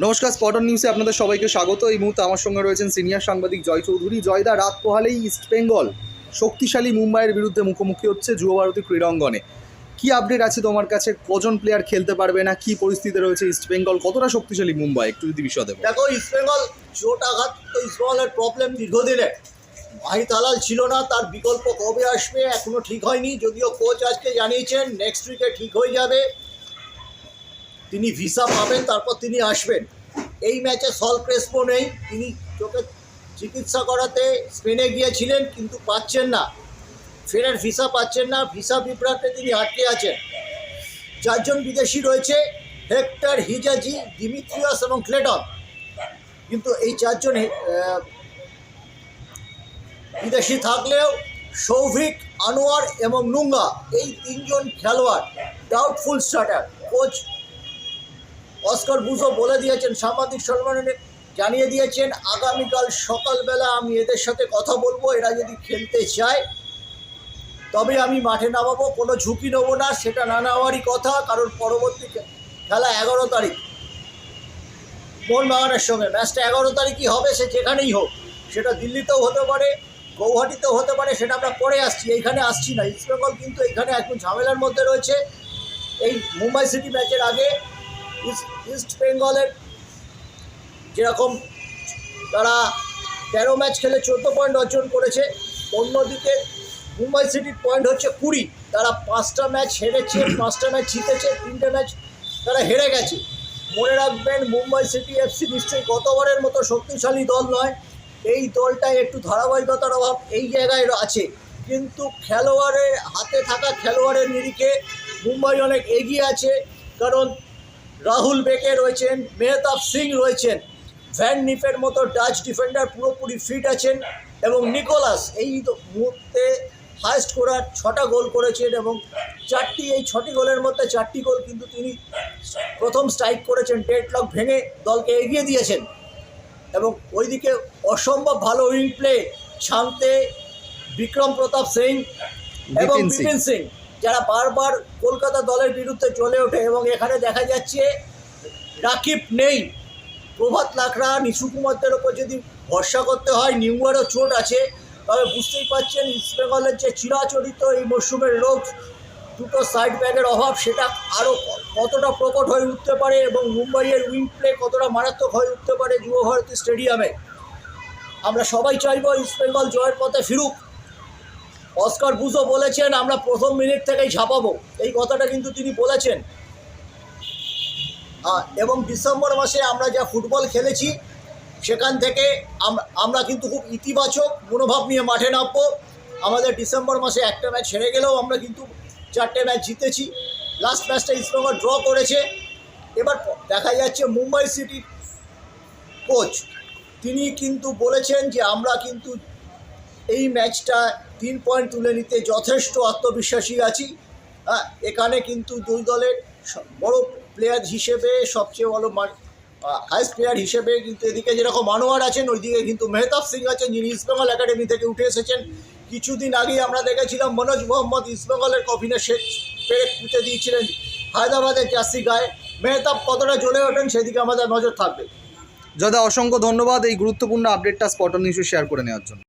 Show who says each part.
Speaker 1: নমস্কার স্পটন নিউজে আপনাদের সবাইকে স্বাগত। এই মুহূর্তে আমার সঙ্গে রয়েছেন সিনিয়র সাংবাদিক জয় চৌধুরী। জয়দা রাত পোহালেই ইস্ট বেঙ্গল শক্তিশালী মুম্বাইয়ের বিরুদ্ধে মুখোমুখি হচ্ছে যুব ভারতী ক্রীড়াঙ্গনে কি আপডেট আছে তোমার কাছে? কজন প্লেয়ার খেলতে পারবে না? কি পরিস্থিতি রয়েছে ইস্ট বেঙ্গল কতটা শক্তিশালী মুম্বাই? একটু যদি বিশদে বলো।
Speaker 2: দেখো ইস্টবেঙ্গল চোট আঘাত তো ইস্টবেঙ্গলের প্রবলেম দীর্ঘদিনের মাহিত হালাল ছিল না, তার বিকল্প কবে আসবে এখনও ঠিক হয়নি। যদিও কোচ আজকে জানিয়েছেন নেক্সট উইকে ঠিক হয়ে যাবে। তিনি ভিসা পাবেন, তারপর তিনি আসবেন। এই ম্যাচে সল ক্রেসপো নেই। তিনি চোখে চিকিৎসা করাতে স্পেনে গিয়েছিলেন, কিন্তু পাচ্ছেন না। ফেরার ভিসা পাচ্ছেন না। ভিসা বিভ্রাটে তিনি আটকে আছেন। চারজন বিদেশি রয়েছে, হেক্টর হিজাজি ডিমিত্রিয়াস এবং ক্লেটন। কিন্তু এই চারজন বিদেশি থাকলেও সৌভিক আনোয়ার এবং নুঙ্গা, এই তিনজন খেলোয়াড়, ডাউটফুল স্টার্টার, কোচ অস্কার বুঝো বলে দিয়েছেন, সাংবাদিক সম্মেলনে জানিয়ে দিয়েছেন, আগামীকাল সকালবেলা আমি এদের সাথে কথা বলব, এরা যদি খেলতে চায়, তবে আমি মাঠে নামাবো, কোনো ঝুঁকি নেব না, সেটা না নেওয়ারই কথা, কারণ পরবর্তী খেলা এগারো তারিখ। মোহনবাগানের সঙ্গে, ম্যাচটা এগারো তারিখই হবে, সে যেখানেই হোক, সেটা দিল্লিতেও হতে পারে, গৌহাটিতেও হতে পারে, সেটা আমরা পরে আসছি, এইখানে আসছি না ইস্টবেঙ্গল কিন্তু এখানে একটু ঝামেলার মধ্যে রয়েছে, এই মুম্বাই সিটি ম্যাচের আগে ইস্ট বেঙ্গলের যেরকম তারা তেরো ম্যাচ খেলে চোদ্দ পয়েন্ট অর্জন করেছে। অন্যদিকে মুম্বাই সিটির পয়েন্ট হচ্ছে কুড়ি। তারা পাঁচটা ম্যাচ হেরেছে, পাঁচটা ম্যাচ জিতেছে, তিনটে ম্যাচ তারা হেরে গেছে। মনে রাখবেন মুম্বাই সিটি এফসি নিশ্চয়ই গতবারের মতো শক্তিশালী দল নয়। এই দলটায় একটু ধারাবাহিকতার অভাব এই জায়গায় আছে। কিন্তু খেলোয়াড়ের হাতে থাকা খেলোয়াড়ের নিরিখে মুম্বাই অনেক এগিয়ে আছে। কারণ রাহুল বেকে রয়েছেন মেহতাব সিং রয়েছেন ভ্যান নিফের মতো ডাচ ডিফেন্ডার পুরোপুরি ফিট আছেন এবং নিকোলাস এই মুহূর্তে হাইস্ট করার ছটা গোল করেছেন এবং চারটি এই ছটি গোলের মধ্যে চারটি গোল কিন্তু তিনি প্রথম স্ট্রাইক করেছেন ডেড লক ভেঙে দলকে এগিয়ে দিয়েছেন এবং ওইদিকে অসম্ভব ভালো উইং প্লে ছামতে বিক্রম প্রতাপ সিং এবং
Speaker 1: বিপিন সিং।
Speaker 2: যারা বারবার কলকাতা দলের বিরুদ্ধে চলে ওঠে এবং এখানে দেখা যাচ্ছে রাকিব নেই। প্রভাত লাখরা নিশু কুমারদের ওপর যদি ভরসা করতে হয় নিউয়ারও চোট আছে। তবে বুঝতেই পারছেন ইস্টবেঙ্গলের যে চিরাচরিত এই মরশুমের রোগ, দুটো সাইড ব্যাগের অভাব, সেটা আরও কতটা প্রকট হয়ে উঠতে পারে এবং মুম্বাইয়ের উইং প্লে কতটা মারাত্মক হয়ে উঠতে পারে যুবভারতী স্টেডিয়ামে আমরা সবাই চাইব ইস্টবেঙ্গল জয়ের পথে ফিরুক। অস্কার বুঝো বলেছেন, আমরা প্রথম মিনিট থেকেই ছাপাবো। এই কথাটা কিন্তু তিনি বলেছেন। এবং ডিসেম্বর মাসে আমরা যা ফুটবল খেলেছি, সেখান থেকে আমরা কিন্তু খুব ইতিবাচক মনোভাব নিয়ে মাঠে নামবো। আমাদের ডিসেম্বর মাসে একটা ম্যাচ হেরে গেলেও আমরা কিন্তু চারটে ম্যাচ জিতেছি। লাস্ট ম্যাচটা ইস্টবেঙ্গল ড্র করেছে। এবার দেখা যাচ্ছে মুম্বাই সিটির কোচ। তিনি কিন্তু বলেছেন যে, আমরা কিন্তু এই ম্যাচটা তিন পয়েন্ট তুলে নিতে যথেষ্ট আত্মবিশ্বাসী আছি। হ্যাঁ এখানে কিন্তু দুই দলের বড় প্লেয়ার হিসেবে সবচেয়ে বড় হাইস্ট প্লেয়ার হিসেবে কিন্তু এদিকে যেরকম মানোয়ার আছেন, ওইদিকে কিন্তু মেহতাব সিং আছেন, যিনি ইস্টবেঙ্গল একাডেমি থেকে উঠে এসেছেন। কিছুদিন আগেই আমরা দেখেছিলাম মনোজ মোহাম্মদ ইস্টবেঙ্গলের কফিনে শেষ পেরে পুঁতে দিয়েছিলেন হায়দ্রাবাদের জার্সি গায়ে। মেহতাব কতটা জ্বলে ওঠেন সেদিকে আমাদের নজর থাকবে।
Speaker 1: জয়দা অসংখ্য ধন্যবাদ এই গুরুত্বপূর্ণ আপডেটটা স্পটন ইস্যু শেয়ার করে নেওয়ার জন্য।